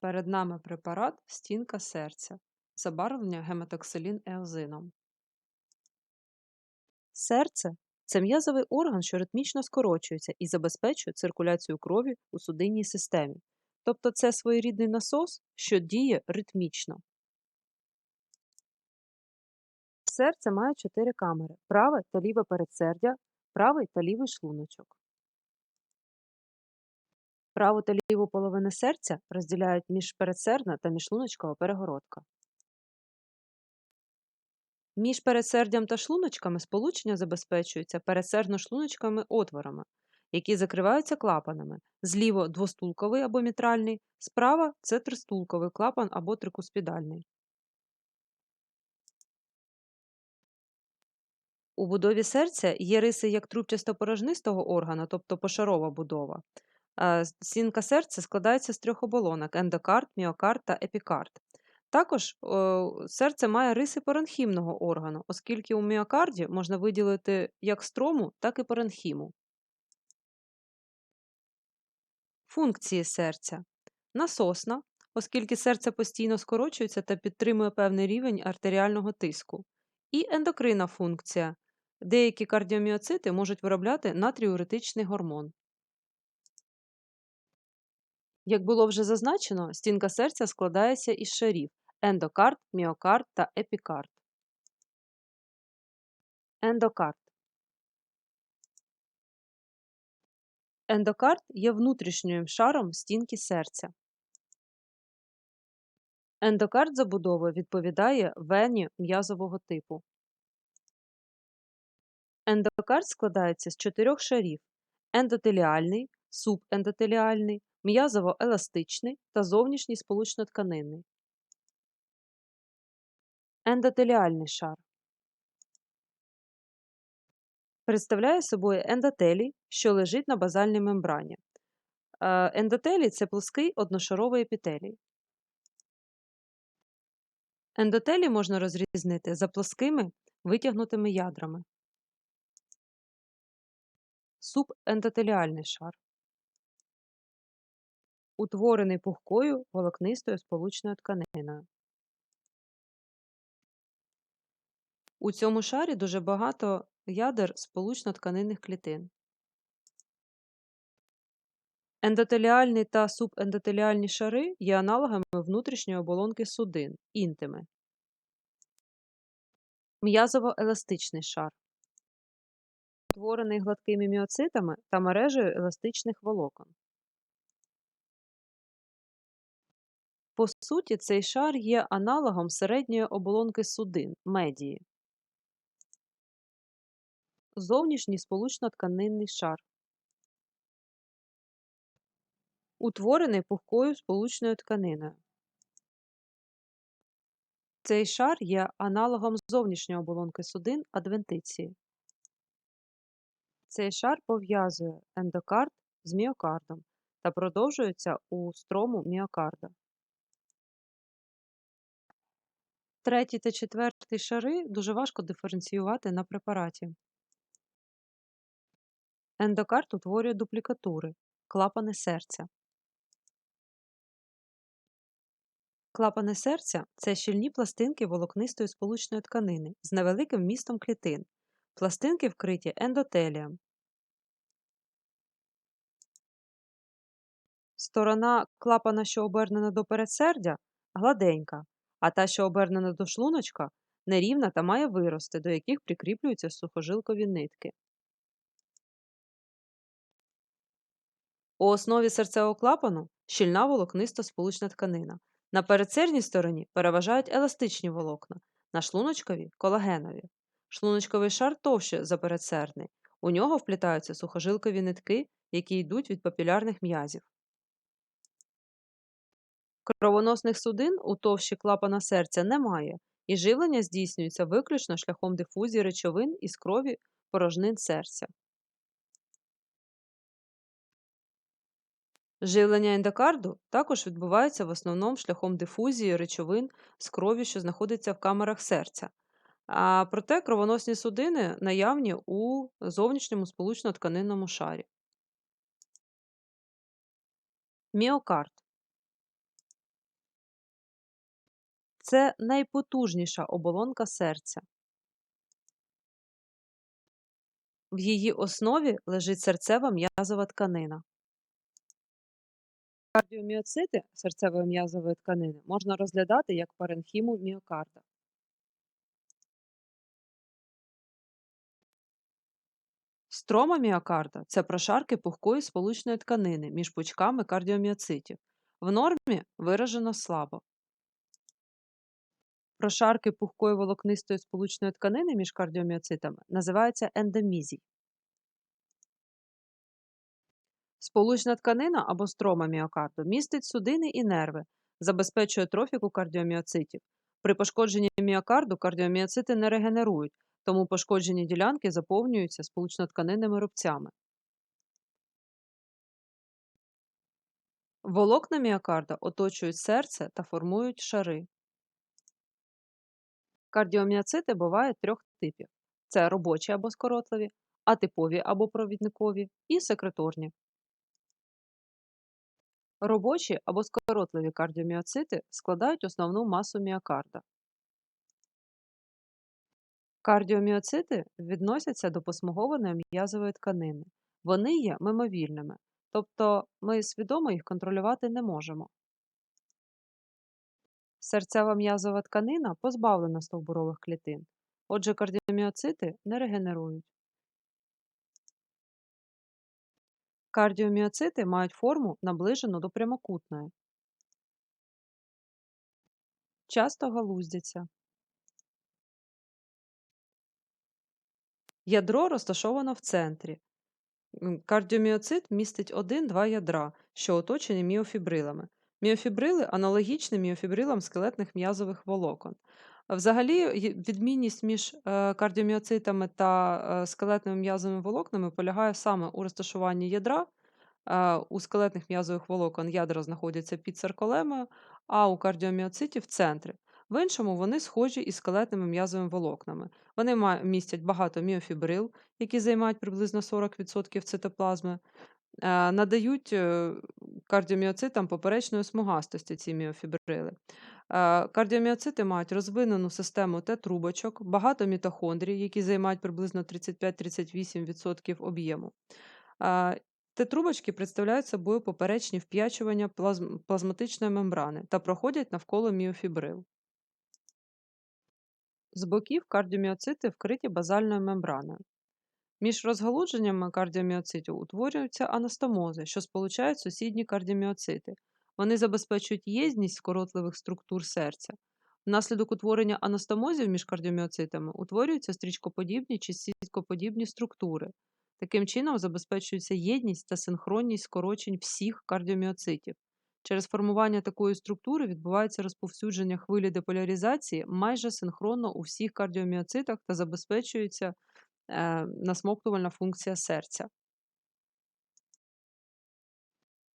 Перед нами препарат стінка серця, забарвлення гематоксилін еозином. Серце це м'язовий орган, що ритмічно скорочується і забезпечує циркуляцію крові у судинній системі. Тобто це своєрідний насос, що діє ритмічно. Серце має чотири камери: праве та ліве передсердя, правий та лівий шлуночок. Праву та ліву половини серця розділяють міжпередсердна та міжшлуночкова перегородка. Між передсердям та шлуночками сполучення забезпечується передсердно-шлуночковими отворами, які закриваються клапанами. Зліво двостулковий або мітральний, справа це тристулковий клапан або трикуспідальний. У будові серця є риси як трубчасто-порожнистого органу, тобто пошарова будова. Е, Стінка серця складається з трьох оболонок: ендокард, міокард та епікард. Також серце має риси паренхімного органу, оскільки у міокарді можна виділити як строму, так і паренхіму. Функції серця насосна, оскільки серце постійно скорочується та підтримує певний рівень артеріального тиску, і ендокринна функція. Деякі кардіоміоцити можуть виробляти натріуретичний гормон. Як було вже зазначено, стінка серця складається із шарів ендокард, міокард та епікард. Ендокард. Ендокард є внутрішнім шаром стінки серця. Ендокард забудови відповідає вені м'язового типу. Ендокард складається з чотирьох шарів: ендотеліальний, субендотеліальний, м'язово-еластичний та зовнішній сполучно-тканинний. Ендотеліальний шар представляє собою ендотелій, що лежить на базальній мембрані. Е, ендотелій це плоский одношаровий епітелій. Ендотелій можна розрізнити за плоскими витягнутими ядрами. Субендотеліальний шар утворений пухкою волокнистою сполучною тканиною. У цьому шарі дуже багато ядер сполучно-тканинних клітин. Ендотеліальні та субендотеліальні шари є аналогами внутрішньої оболонки судин інтими. М'язово-еластичний шар, утворений гладкими міоцитами та мережею еластичних волокон. По суті, цей шар є аналогом середньої оболонки судин медії. Зовнішній сполучно-тканинний шар. Утворений пухкою сполучною тканиною. Цей шар є аналогом зовнішньої оболонки судин адвентиції. Цей шар пов'язує ендокард з міокардом та продовжується у строму міокарда. Третій та четвертий шари дуже важко диференціювати на препараті. Ендокард утворює дуплікатури, клапани серця. Клапани серця це щільні пластинки волокнистої сполучної тканини з невеликим містом клітин. Пластинки вкриті ендотелієм. Сторона клапана, що обернена до передсердя, гладенька, а та, що обернена до шлуночка, нерівна та має вирости, до яких прикріплюються сухожилкові нитки. У основі серцевого клапану щільна волокниста сполучна тканина. На передсердній стороні переважають еластичні волокна, на шлуночкові колагенові. Шлуночковий шар товще за передсердний. У нього вплітаються сухожилкові нитки, які йдуть від папілярних м'язів. Кровоносних судин у товщі клапана серця немає, і живлення здійснюється виключно шляхом дифузії речовин із крові порожнин серця. Живлення ендокарду також відбувається в основному шляхом дифузії речовин з крові, що знаходиться в камерах серця. А проте кровоносні судини наявні у зовнішньому сполучно-тканинному шарі. Міокард це найпотужніша оболонка серця. В її основі лежить серцева м'язова тканина. Кардіоміоцити серцевої м'язової тканини можна розглядати як паренхіму міокарда. Строма міокарда це прошарки пухкої сполучної тканини між пучками кардіоміоцитів. В нормі виражено слабо. Прошарки пухкої волокнистої сполучної тканини між кардіоміоцитами називаються ендомізій. Сполучна тканина або строма міокарду містить судини і нерви, забезпечує трофіку кардіоміоцитів. При пошкодженні міокарду кардіоміоцити не регенерують, тому пошкоджені ділянки заповнюються сполучнотканинними рубцями. Волокна міокарда оточують серце та формують шари. Кардіоміоцити бувають трьох типів: це робочі або скоротливі, атипові або провідникові і секреторні. Робочі або скоротливі кардіоміоцити складають основну масу міокарда. Кардіоміоцити відносяться до посмугованої м'язової тканини. Вони є мимовільними, тобто ми свідомо їх контролювати не можемо. Серцева м'язова тканина позбавлена стовбурових клітин, отже, кардіоміоцити не регенерують. Кардіоміоцити мають форму наближену до прямокутної. Часто галуздяться. Ядро розташовано в центрі. Кардіоміоцит містить один-два ядра, що оточені міофібрилами. Міофібрили аналогічні міофібрилам скелетних м'язових волокон. Взагалі, відмінність між е, кардіоміоцитами та е, скелетними м'язовими волокнами полягає саме у розташуванні ядра. Е, у скелетних м'язових волокон ядра знаходяться під сарколемою, а у кардіоміоцитів в центрі. В іншому вони схожі із скелетними м'язовими волокнами. Вони містять багато міофібрил, які займають приблизно 40% цитоплазми, надають кардіоміоцитам поперечної смугастості ці міофібрили. Кардіоміоцити мають розвинену систему Т-трубочок, багато мітохондрій, які займають приблизно 35-38% об'єму. Т-трубочки представляють собою поперечні вп'ячування плазм... плазматичної мембрани та проходять навколо міофібрил. З боків кардіоміоцити вкриті базальною мембраною. Між розгалудженнями кардіоміоцитів утворюються анастомози, що сполучають сусідні кардіоміоцити. Вони забезпечують єдність скоротливих структур серця. Внаслідок утворення анастомозів між кардіоміоцитами утворюються стрічкоподібні чи сіткоподібні структури. Таким чином забезпечується єдність та синхронність скорочень всіх кардіоміоцитів. Через формування такої структури відбувається розповсюдження хвилі деполяризації майже синхронно у всіх кардіоміоцитах та забезпечується насмоктувальна функція серця.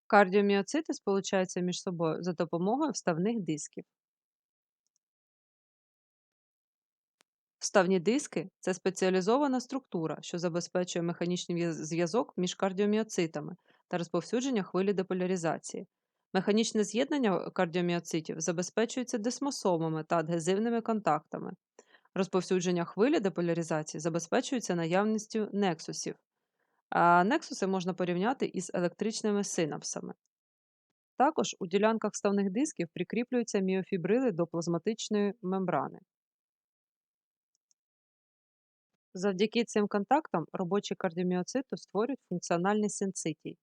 Кардіоміоцити сполучаються між собою за допомогою вставних дисків. Вставні диски це спеціалізована структура, що забезпечує механічний зв'язок між кардіоміоцитами та розповсюдження хвилі деполяризації. Механічне з'єднання кардіоміоцитів забезпечується десмосомами та адгезивними контактами. Розповсюдження хвилі деполяризації забезпечується наявністю нексусів. А нексуси можна порівняти із електричними синапсами. Також у ділянках ставних дисків прикріплюються міофібрили до плазматичної мембрани. Завдяки цим контактам робочі кардіоміоцити створюють функціональний синцитій.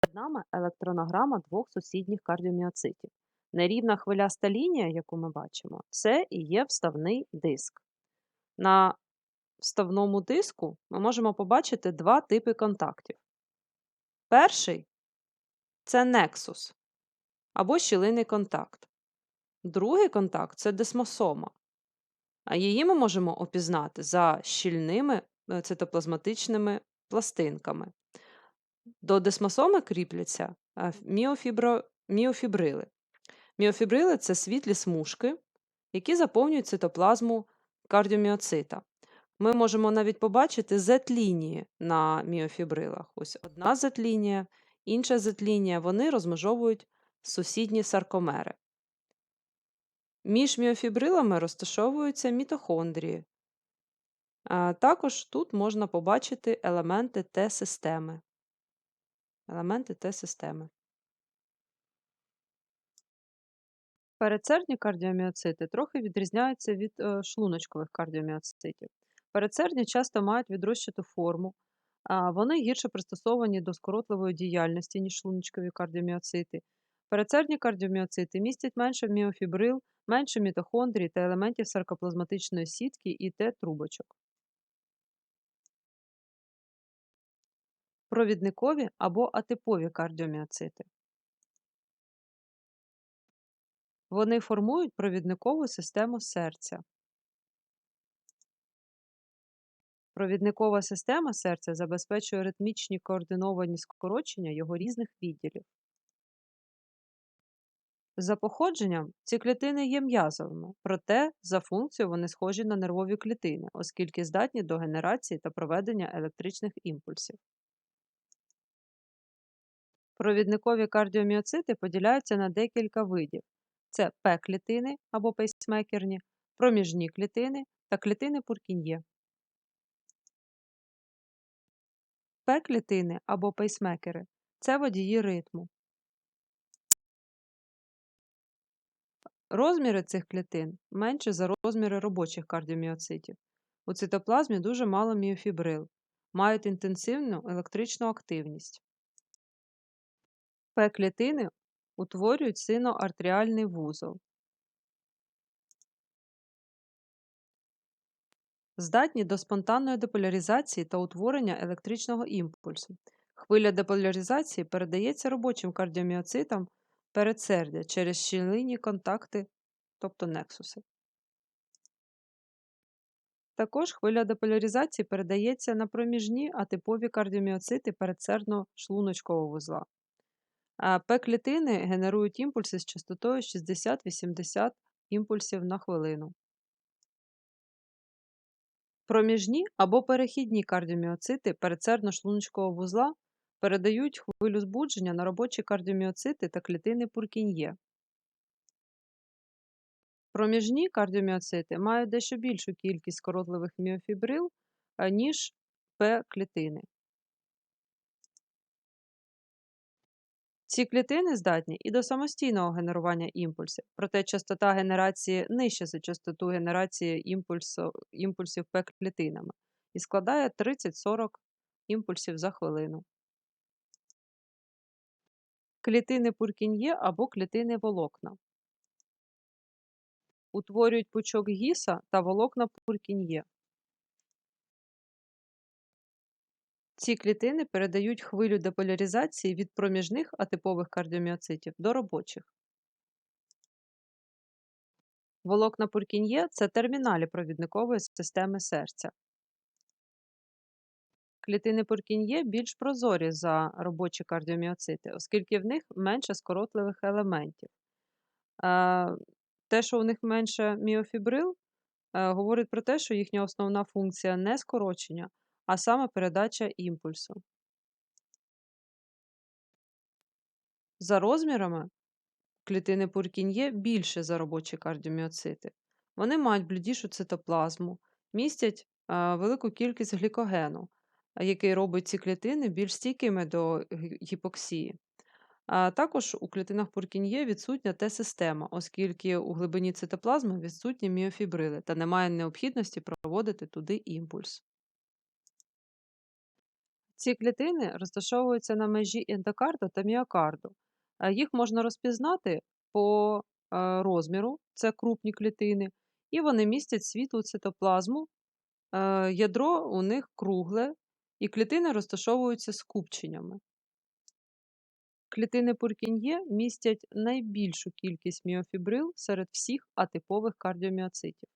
Перед нами електронограма двох сусідніх кардіоміоцитів. Нерівна хвиляста лінія, яку ми бачимо, це і є вставний диск. На вставному диску ми можемо побачити два типи контактів. Перший це нексус або щілинний контакт. Другий контакт це десмосома. А її ми можемо опізнати за щільними е, цитоплазматичними пластинками. До десмосоми кріпляться е, міофібро... міофібрили. Міофібрили це світлі смужки, які заповнюють цитоплазму кардіоміоцита. Ми можемо навіть побачити Z-лінії на міофібрилах. Ось одна Z-лінія, інша Z-лінія, вони розмежовують сусідні саркомери. Між міофібрилами розташовуються мітохондрії. Також тут можна побачити елементи Т-системи. Елементи Т-системи. Передсердні кардіоміоцити трохи відрізняються від е, шлуночкових кардіоміоцитів. Передсердні часто мають відрощиту форму, вони гірше пристосовані до скоротливої діяльності, ніж шлуночкові кардіоміоцити. Передсердні кардіоміоцити містять менше міофібрил, менше мітохондрій та елементів саркоплазматичної сітки і Т-трубочок. Провідникові або атипові кардіоміоцити. Вони формують провідникову систему серця. Провідникова система серця забезпечує ритмічні координовані скорочення його різних відділів. За походженням ці клітини є м'язовими, проте за функцією вони схожі на нервові клітини, оскільки здатні до генерації та проведення електричних імпульсів. Провідникові кардіоміоцити поділяються на декілька видів: це П-клітини або пейсмекерні, проміжні клітини та клітини Пуркін'є. П-клітини або пейсмекери це водії ритму. Розміри цих клітин менші за розміри робочих кардіоміоцитів. У цитоплазмі дуже мало міофібрил, мають інтенсивну електричну активність. П-клітини утворюють синоартеріальний вузол. Здатні до спонтанної деполяризації та утворення електричного імпульсу. Хвиля деполяризації передається робочим кардіоміоцитам передсердя через щілинні контакти, тобто нексуси. Також хвиля деполяризації передається на проміжні атипові кардіоміоцити передсердно-шлуночкового вузла. П-клітини генерують імпульси з частотою 60-80 імпульсів на хвилину. Проміжні або перехідні кардіоміоцити передсердно-шлуночкового вузла передають хвилю збудження на робочі кардіоміоцити та клітини Пуркін'є. Проміжні кардіоміоцити мають дещо більшу кількість коротливих міофібрил, ніж П-клітини. Ці клітини здатні і до самостійного генерування імпульсів, проте частота генерації нижча за частоту генерації імпульсу, імпульсів П-клітинами і складає 30-40 імпульсів за хвилину. Клітини Пуркін'є або клітини волокна. Утворюють пучок гіса та волокна Пуркін'є. Ці клітини передають хвилю деполяризації від проміжних атипових кардіоміоцитів до робочих. Волокна Пуркін'є це терміналі провідникової системи серця. Клітини Пуркін'є більш прозорі за робочі кардіоміоцити, оскільки в них менше скоротливих елементів. Те, що у них менше міофібрил, е, говорить про те, що їхня основна функція не скорочення, а саме передача імпульсу. За розмірами клітини Пуркін'є більше за робочі кардіоміоцити. Вони мають блідішу цитоплазму, містять велику кількість глікогену, який робить ці клітини більш стійкими до гіпоксії. А також у клітинах Пуркін'є відсутня Т-система, оскільки у глибині цитоплазми відсутні міофібрили та немає необхідності проводити туди імпульс. Ці клітини розташовуються на межі ендокарду та міокарду. Їх можна розпізнати по е, розміру, це крупні клітини, і вони містять світлу цитоплазму. Е, ядро у них кругле, і клітини розташовуються скупченнями. Клітини Пуркін'є містять найбільшу кількість міофібрил серед всіх атипових кардіоміоцитів.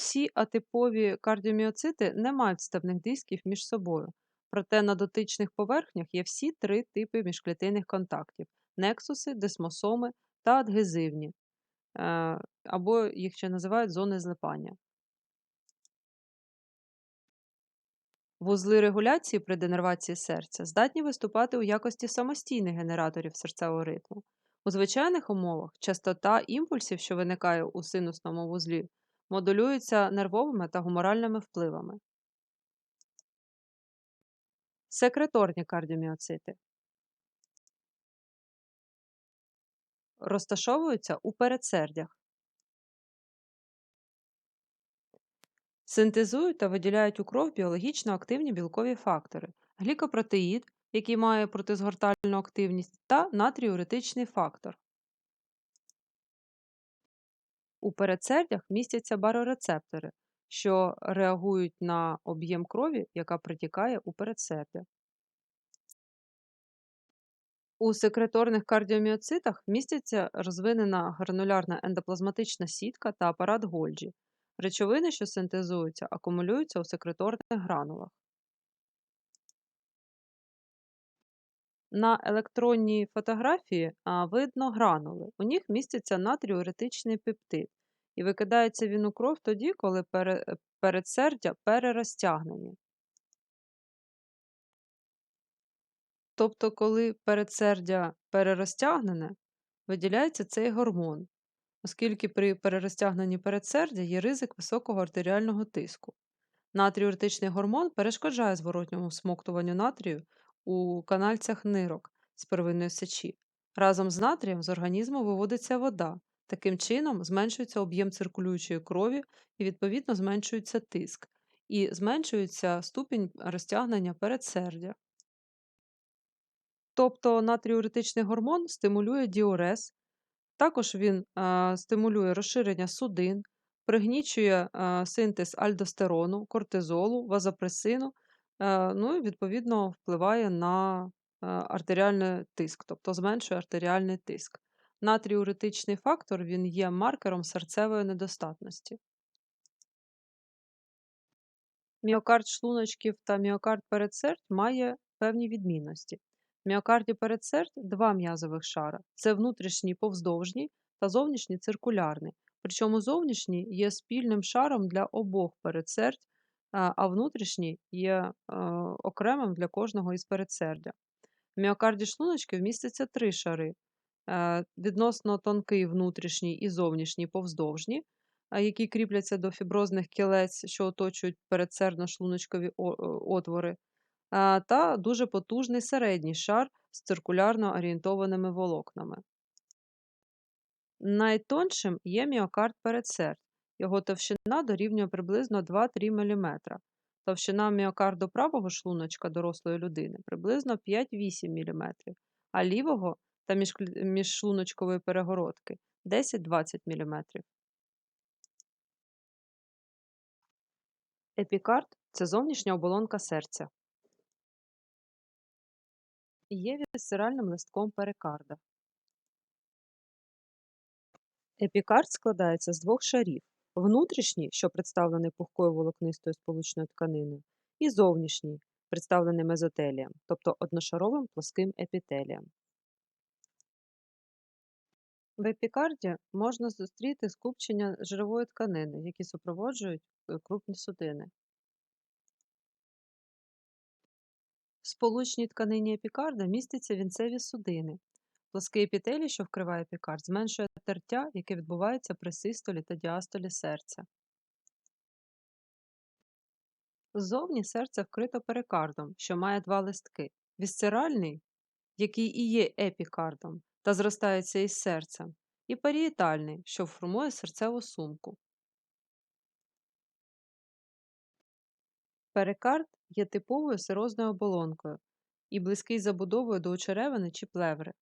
Всі атипові кардіоміоцити не мають стебних дисків між собою, проте на дотичних поверхнях є всі три типи міжклітинних контактів нексуси, десмосоми та адгезивні, е, або їх ще називають зони злипання. Вузли регуляції при денервації серця здатні виступати у якості самостійних генераторів серцевого ритму. У звичайних умовах частота імпульсів, що виникає у синусному вузлі, модулюється нервовими та гуморальними впливами. Секреторні кардіоміоцити розташовуються у передсердях. Синтезують та виділяють у кров біологічно активні білкові фактори, глікопротеїд, який має протизгортальну активність, та натріуретичний фактор. У передсердях містяться барорецептори, що реагують на об'єм крові, яка протікає у передсердя. У секреторних кардіоміоцитах містяться розвинена гранулярна ендоплазматична сітка та апарат Гольджі. Речовини, що синтезуються, акумулюються у секреторних гранулах. На електронній фотографії видно гранули. У них міститься натріуретичний пептид, і викидається він у кров тоді, коли пере- передсердя перерозтягнені. Тобто, коли передсердя перерозтягнене, виділяється цей гормон, оскільки при перерозтягненні передсердя є ризик високого артеріального тиску. Натріуретичний гормон перешкоджає зворотньому всмоктуванню натрію у канальцях нирок з первинної сечі. Разом з натрієм з організму виводиться вода. Таким чином зменшується об'єм циркулюючої крові і, відповідно, зменшується тиск, і зменшується ступінь розтягнення передсердя. Тобто натріуретичний гормон стимулює діурез, також він е, стимулює розширення судин, пригнічує е, синтез альдостерону, кортизолу, вазопресину, е, ну відповідно впливає на е, артеріальний тиск, тобто зменшує артеріальний тиск. Натріуретичний фактор він є маркером серцевої недостатності. Міокард шлуночків та міокард передсердь має певні відмінності. В міокарді передсердь два м'язових шара це внутрішній повздовжній та зовнішній циркулярний. Причому зовнішній є спільним шаром для обох передсердь, а внутрішній є окремим для кожного із передсердя. В міокарді шлуночків містяться три шари: е, відносно тонкий внутрішній і зовнішній повздовжні, які кріпляться до фіброзних кілець, що оточують передсердно-шлуночкові е, отвори, та дуже потужний середній шар з циркулярно орієнтованими волокнами. Найтоншим є міокард передсердь. Його товщина дорівнює приблизно 2-3 мм. Товщина міокарду правого шлуночка дорослої людини приблизно 5-8 мм, а лівого та міжшлуночкової перегородки 10-20 мм. Епікард це зовнішня оболонка серця. Є вісцеральним листком перикарда. Епікард складається з двох шарів: внутрішній, що представлений пухкою волокнистою сполучною тканиною, і зовнішній, представлений мезотелієм, тобто одношаровим плоским епітелієм. В епікарді можна зустріти скупчення жирової тканини, які супроводжують е, крупні судини. В сполучній тканині епікарда містяться вінцеві судини. Плоский епітелій, що вкриває епікард, зменшує тертя, яке відбувається при систолі та діастолі серця. Ззовні серце вкрито перикардом, що має два листки: вісцеральний, який і є епікардом, та зростається із серцем, і парієтальний, що формує серцеву сумку. Перикард є типовою сирозною оболонкою і близький забудовою до очеревини чи плеври.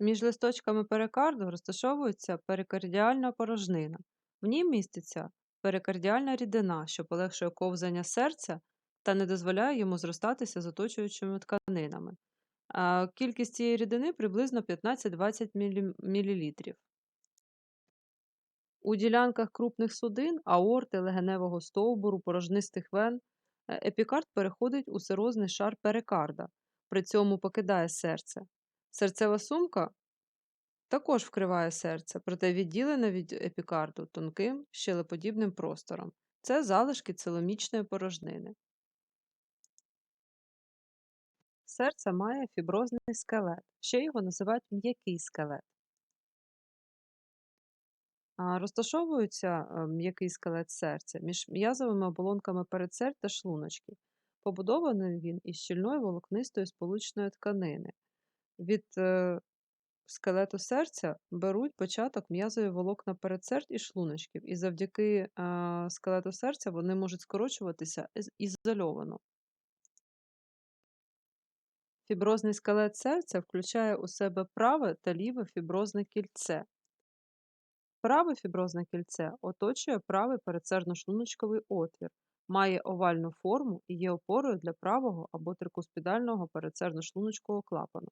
Між листочками перикарду розташовується перикардіальна порожнина. В ній міститься перикардіальна рідина, що полегшує ковзання серця та не дозволяє йому зростатися з оточуючими тканинами. Кількість цієї рідини приблизно 15-20 мл. У ділянках крупних судин, аорти, легеневого стовбуру, порожнистих вен е, епікард переходить у сирозний шар перикарда, при цьому покидає серце. Серцева сумка також вкриває серце, проте відділена від епікарду тонким щелеподібним простором. Це залишки целомічної порожнини. серця має фіброзний скелет. Ще його називають м'який скелет. Розташовується е, м'який скелет серця між м'язовими оболонками передсердь та шлуночки. Побудований він із щільної волокнистої сполучної тканини. Від е, скелету серця беруть початок м'язові волокна передсердь і шлуночків, і завдяки скелету серця вони можуть скорочуватися ізольовано. Фіброзний скелет серця включає у себе праве та ліве фіброзне кільце. Праве фіброзне кільце оточує правий передсердно-шлуночковий отвір, має овальну форму і є опорою для правого або трикуспідального передсердно-шлуночкового клапану.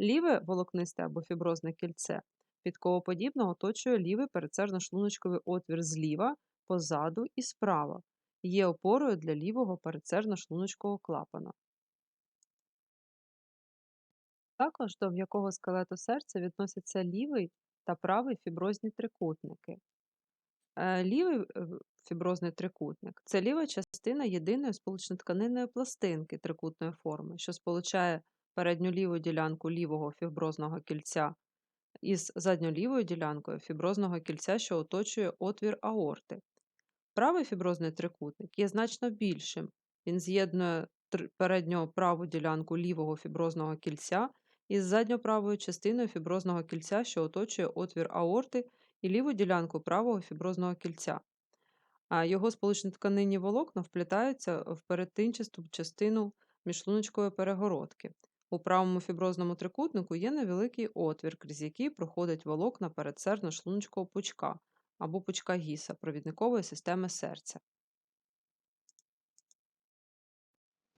Ліве волокнисте або фіброзне кільце підковоподібно оточує лівий передсердно-шлуночковий отвір зліва, позаду і справа. Є опорою для лівого передсердно-шлуночкового клапана. Також до м'якого скелету серця відносяться лівий та правий фіброзні трикутники. Е, Лівий е, фіброзний трикутник це ліва частина єдиної сполучнотканинної пластинки трикутної форми, що сполучає передню ліву ділянку лівого фіброзного кільця із задньолівою ділянкою фіброзного кільця, що оточує отвір аорти. Правий фіброзний трикутник є значно більшим. Він з'єднує передньо праву ділянку лівого фіброзного кільця із задньоправою частиною фіброзного кільця, що оточує отвір аорти, і ліву ділянку правого фіброзного кільця. А його сполучно-тканинні волокна вплітаються в перетинчасту частину міжшлуночкової перегородки. У правому фіброзному трикутнику є невеликий отвір, крізь який проходить волокна передсердно-шлуночкового пучка або пучка гіса провідникової системи серця.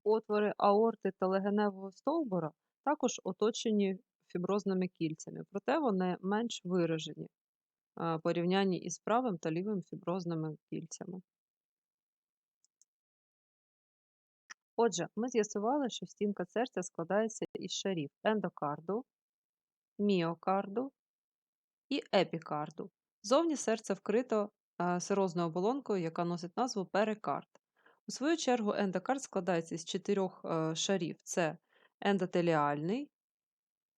Отвори аорти та легеневого стовбура також оточені фіброзними кільцями, проте вони менш виражені порівнянні із правим та лівим фіброзними кільцями. Отже, ми з'ясували, що стінка серця складається із шарів ендокарду, міокарду і епікарду. Зовні серце вкрито е, сирозною оболонкою, яка носить назву перикард. У свою чергу ендокард складається з чотирьох е, шарів: це ендотеліальний,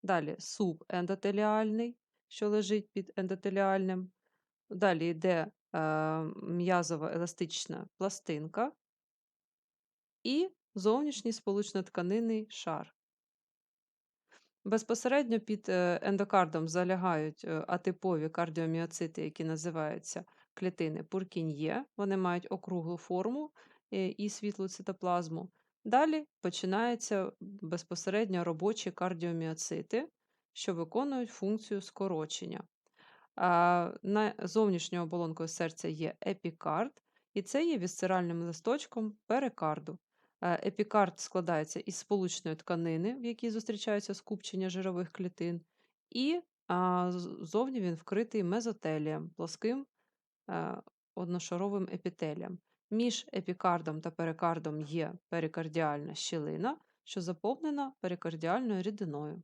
далі субендотеліальний, що лежить під ендотеліальним. Далі йде е, м'язова еластична пластинка і зовнішній сполучно-тканинний шар. Безпосередньо під е, ендокардом залягають е, атипові кардіоміоцити, які називаються клітини Пуркін'є. Вони мають округлу форму е, і світлу цитоплазму. Далі починаються безпосередньо робочі кардіоміоцити, що виконують функцію скорочення. На зовнішньою оболонкою серця є епікард, і це є вісцеральним листочком перикарду. Епікард складається із сполучної тканини, в якій зустрічаються скупчення жирових клітин, і зовні він вкритий мезотелієм, плоским е, одношаровим епітелієм. Між епікардом та перикардом є перикардіальна щілина, що заповнена перикардіальною рідиною.